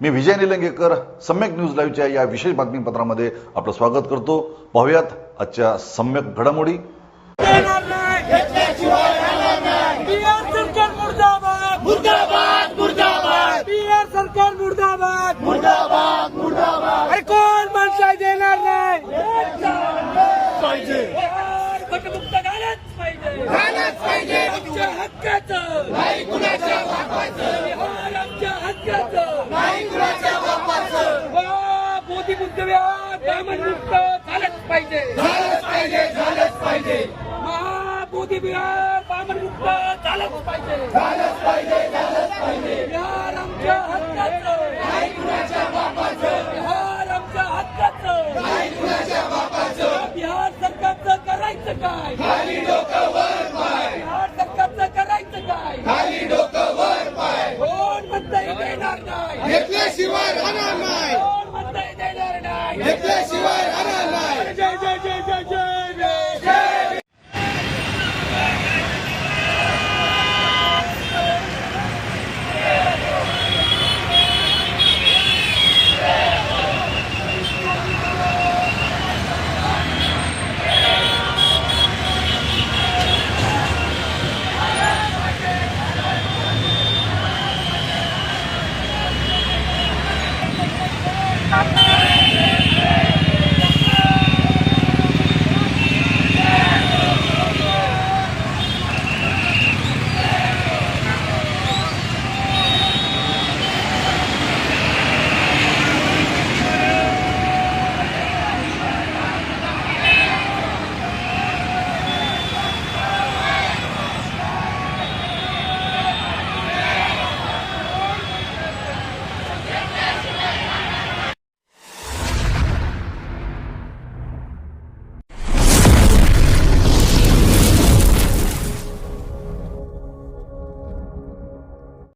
मी Vijay Nilangekar Samyak news लाईव्हच्या या विशेष बातमीपत्रामध्ये आपलं स्वागत करतो पाहूयात आजच्या सम्यक घडामोडी बिहार सरकार मुर्दाबाद मुर्दाबाद मुर्दाबाद बिहार सरकार मुर्दाबाद मुर्दाबाद मुर्दाबाद अरे कोण माणसाय देणार नाही पाहिजे घटमुक्त झालंच पाहिजे झालंच पाहिजे आमच्या हक्काचं नाही कुणाच्या बापाचं बिहार आमच्या हक्काचं नाही कुणाच्या बापाचं वा बुद्धविहार ब्राह्मणमुक्त झालंच पाहिजे. झालंच पाहिजे झालंच पाहिजे. मोदी बिहार ब्राह्मणमुक्त झालंच पाहिजे. झालंच पाहिजे झालंच पाहिजे. बिहार आमच्या हक्काचं. नाही कुणाच्या बापाचं? बिहार आमच्या हक्काचं. नाही कुणाच्या बापाचं? बिहार सरकारचं करायचं काय? खाली डोकं वर पाय. बिहार सरकारचं करायचं काय? खाली डोकं वर पाय. कोण म्हणताय देणार नाही? घेतल्याशिवाय राहणार नाही. ಜಯ ಶಿವ